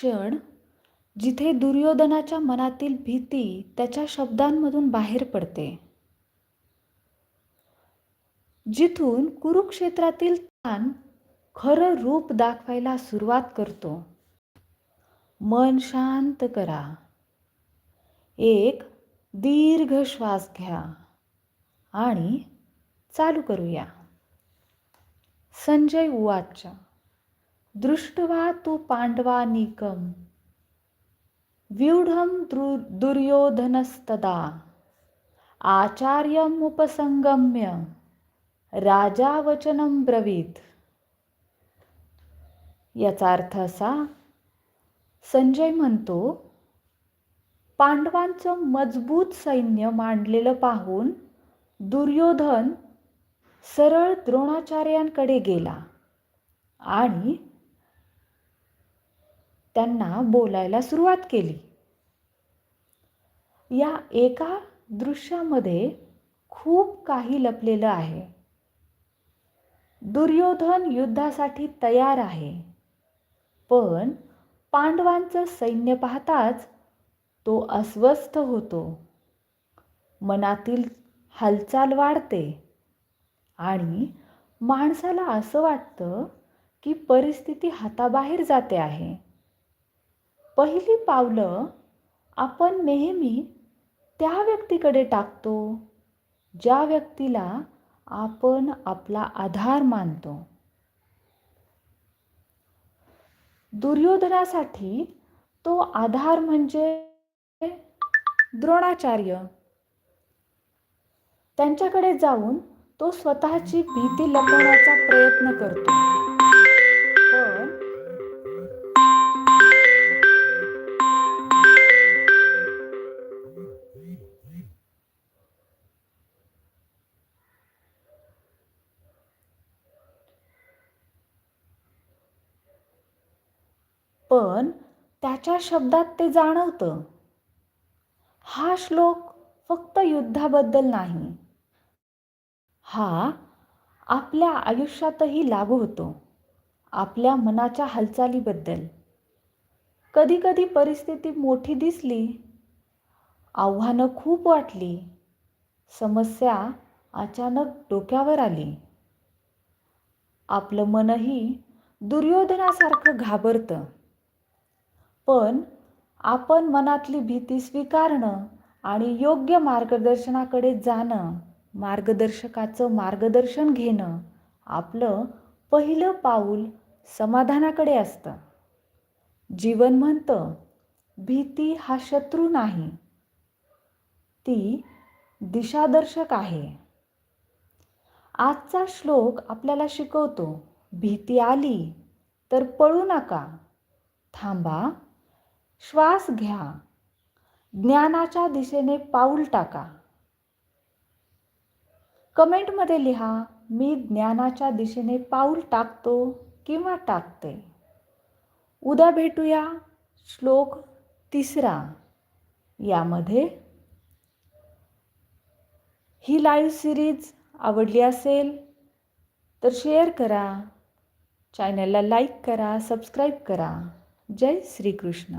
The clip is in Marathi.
क्षण जिथे दुर्योधनाच्या मनातील भीती त्याच्या शब्दांमधून बाहेर पडते. जिथून कुरुक्षेत्रातील ताण खरं रूप दाखवायला सुरुवात करतो. मन शांत करा. एक दीर्घ श्वास घ्या आणि चालू करूया. संजय उवाच. दृष्ट्वा तू पांडवानीकम व्यूढं दुर्योधनस्तदा। आचार्यमुपसंगम्य राजा वचनं ब्रवीत। याचा अर्थ असा संजय म्हणतो पांडवांचं मजबूत सैन्य मांडलेलं पाहून दुर्योधन सरळ द्रोणाचार्यांकडे गेला आणि त्यांना बोलायला सुरुवात केली. या एका दृश्यामध्ये खूप काही लपलेलं आहे. दुर्योधन युद्धासाठी तयार आहे. पण पांडवांचं सैन्य पाहताच तो अस्वस्थ होतो. मनातील हालचाल वाढते आणि माणसाला असं वाटतं की परिस्थिती हाताबाहेर जाते आहे. पहिली पावलं आपण नेहमी त्या व्यक्तीकडे टाकतो ज्या व्यक्तीला आपण आपला आधार मानतो. दुर्योधनासाठी तो आधार म्हणजे द्रोणाचार्य. त्यांच्याकडे जाऊन तो स्वतःची भीती लपवण्याचा प्रयत्न करतो. पण त्याच्या शब्दात ते जाणवतं. हा श्लोक फक्त युद्धाबद्दल नाही. हा आपल्या आयुष्यातही लागू होतो. आपल्या मनाच्या हालचालीबद्दल. कधीकधी परिस्थिती मोठी दिसली आव्हानं खूप वाटली समस्या अचानक डोक्यावर आली. आपलं मनही दुर्योधनासारखं घाबरतं. पण आपण मनातली भीती स्वीकारणं आणि योग्य मार्गदर्शनाकडे जाणं मार्गदर्शकाचं मार्गदर्शन घेणं आपलं पहिलं पाऊल समाधानाकडे असतं. जीवन म्हणतं भीती हा शत्रू नाही ती दिशादर्शक आहे. आजचा श्लोक आपल्याला शिकवतो भीती आली तर पळू नका थांबा श्वास घ्या. ज्ञानाच्या दिशेने पाऊल टाका. कमेंटमध्ये लिहा मी ज्ञानाच्या दिशेने पाऊल टाकतो किंवा टाकते? उद्या भेटूया श्लोक तिसरा. यामध्ये ही लाईव्ह सिरीज आवडली असेल तर शेअर करा. चॅनलला लाईक करा सबस्क्राईब करा. जय श्रीकृष्ण.